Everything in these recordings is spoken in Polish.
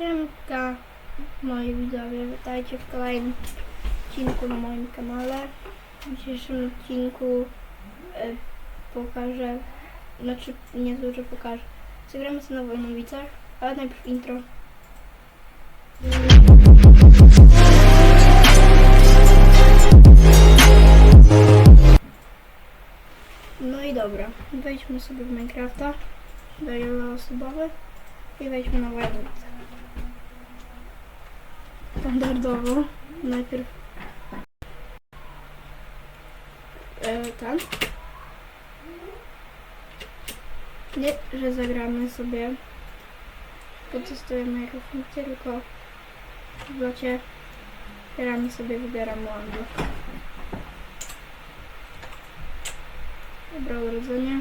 Siemka, moi widzowie, witajcie w kolejnym odcinku na moim kanale. W dzisiejszym odcinku e, pokażę, znaczy nie że pokażę. Zagramy sobie na Wojnowicach, ale najpierw intro. No i dobra, wejdźmy sobie w Minecrafta, daję osobowy i wejdźmy na Wojnowicę. Standardowo, najpierw e, ten. Nie, że zagramy sobie, potestujemy jako funkcję, tylko w locie gramy sobie, wybieram Landu. Dobra, urodzenie.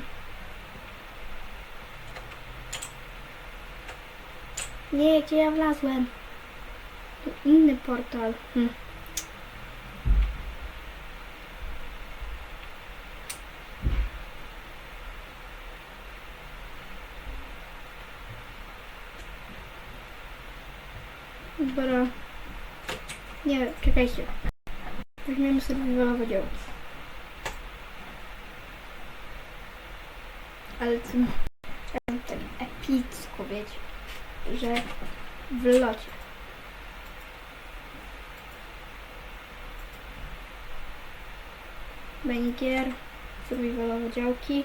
Nie, gdzie ja wlazłem? Inny portal. Hm. Dobra. Nie, czekajcie. Weźmiemy survivalowe dzieło. Ale co chciałam tak epicko, wiecie, że w locie. Benigier, survivalowe działki,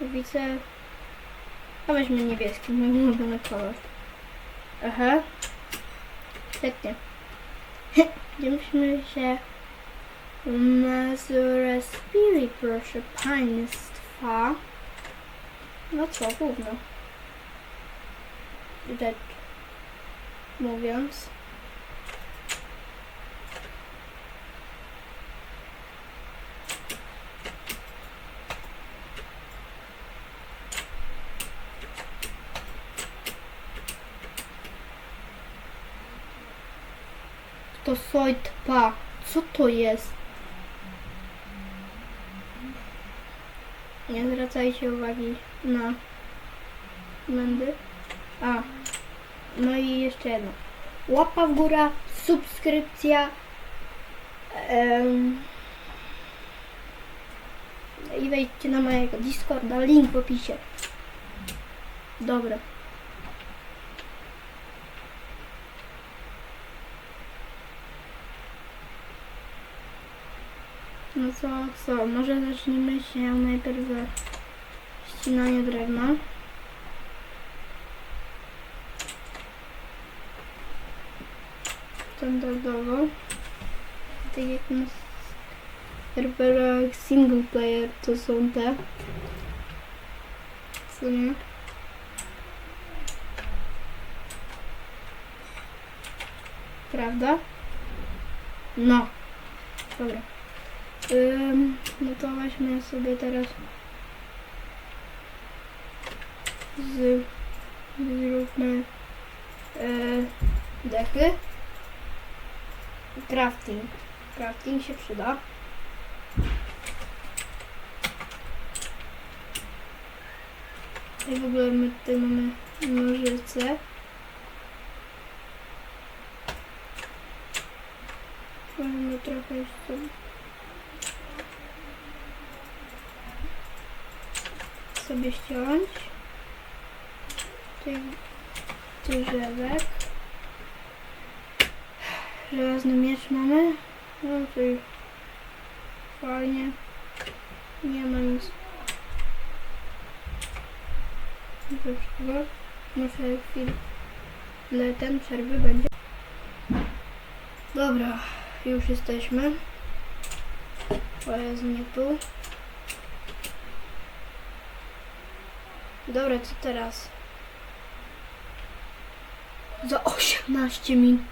wice, a weźmy niebieski, mój ulubiony kolor. Aha, świetnie. Będziemy się Mazure Spirit, proszę Państwa. No co, gówno. Rzecz mówiąc. To Soitpa. Co to jest? Nie zwracajcie uwagi na będy. A. No i jeszcze jedno. Łapa w górę, subskrypcja. I wejdźcie na mojego Discorda, link w opisie. Dobra. No co, co, może zacznijmy się najpierw ze ścinania drewna. Standardowo. Tak jak na serwerach single player to są te. Co nie? Prawda? No. Dobra. Ym, no to weźmy sobie teraz z zróbmy e, dechy. Crafting. Crafting się przyda. I w ogóle my tutaj mamy nożyce. Możemy trochę jeszcze sobie ściąć. Tutaj drzewek. Żelazny miecz mamy. No tutaj fajnie. Nie ma nic. Zresztą muszę chwilę ten przerwy będzie. Dobra, już jesteśmy. O Jezu, nie tu. Dobra, co teraz? Za 18 min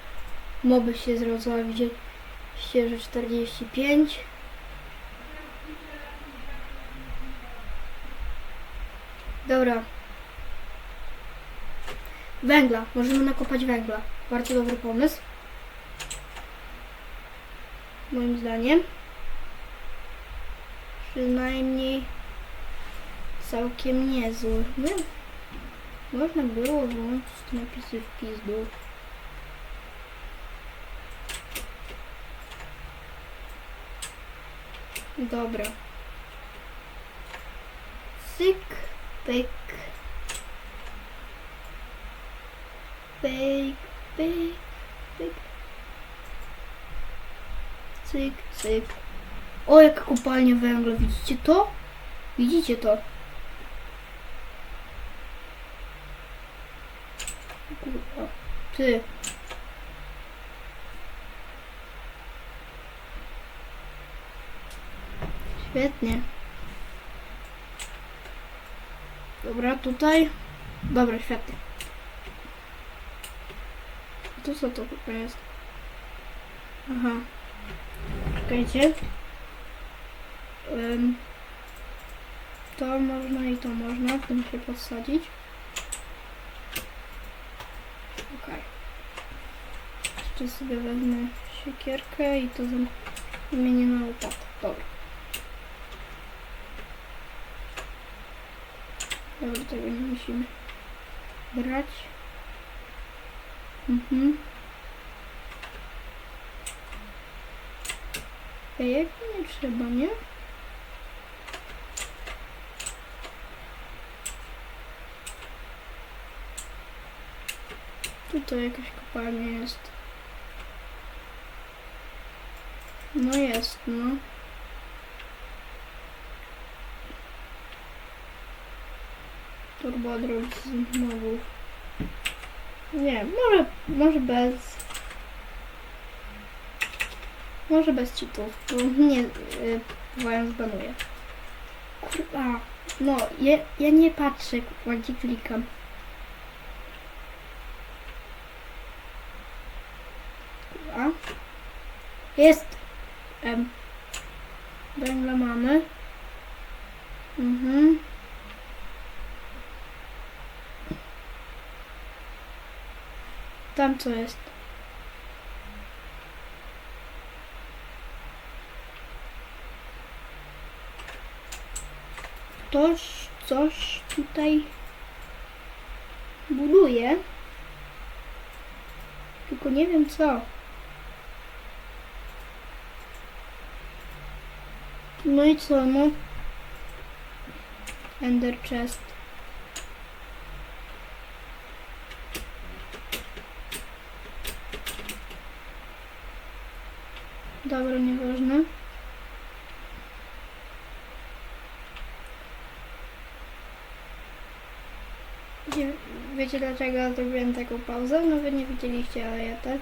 moby się zrodzą, widzieliście, że 45. Dobra. Węgla. Możemy nakopać węgla. Bardzo dobry pomysł. Moim zdaniem. Przynajmniej całkiem niezły. No, można było wyłączyć napisy w pizdu. Dobra. Cyk, pyk. Pyk, pyk, pyk. Cyk, cyk. O, jaka kopalnia węgla. Widzicie to? Widzicie to? Ty. Świetnie. Dobra, tutaj. Dobra, świetnie. To co to chyba jest? Aha. Czekajcie. Ym, to można i to można. To muszę podsadzić. Jeszcze sobie wezmę siekierkę i to zamienię na łopatę. Dobra. Dobra, tego nie musimy brać. Mhm. Jak nie trzeba, nie? Tutaj jakaś kopalnia jest. No jest, no. Turbodrog znowu. Nie, może, może bez. Może bez cheatów, bo nie, yy, Wojan zbanuje. Kurwa, no, ja, ja nie patrzę, kurwa, gdzie klikam. Kurwa. Jest. Em. Węgla mamy. Mhm. Tam co jest? Ktoś coś tutaj buduje. Tylko nie wiem co. No i co, no? Ender chest. Dobra, nieważne. Wiecie, wiecie dlaczego zrobiłem taką pauzę? No wy nie widzieliście, ale ja tak.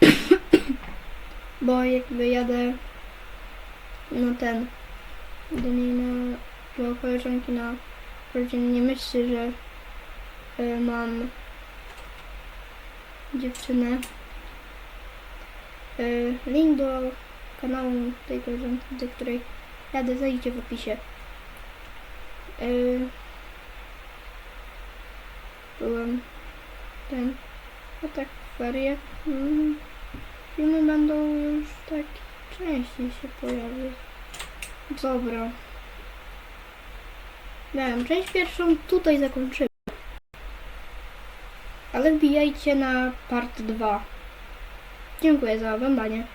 Bo jakby jadę no ten do niej na do koleżanki na urodziny nie myślcie, że y, mam dziewczynę Y, Link do kanału tej koleżanki, do której jadę, zajdzie w opisie. Y, Byłem ten, a tak ferie. Mm, Filmy będą już tak częściej się pojawiać. Dobra. Wiem, część pierwszą tutaj zakończymy. Ale wbijajcie na part 2. Dziękuję za oglądanie.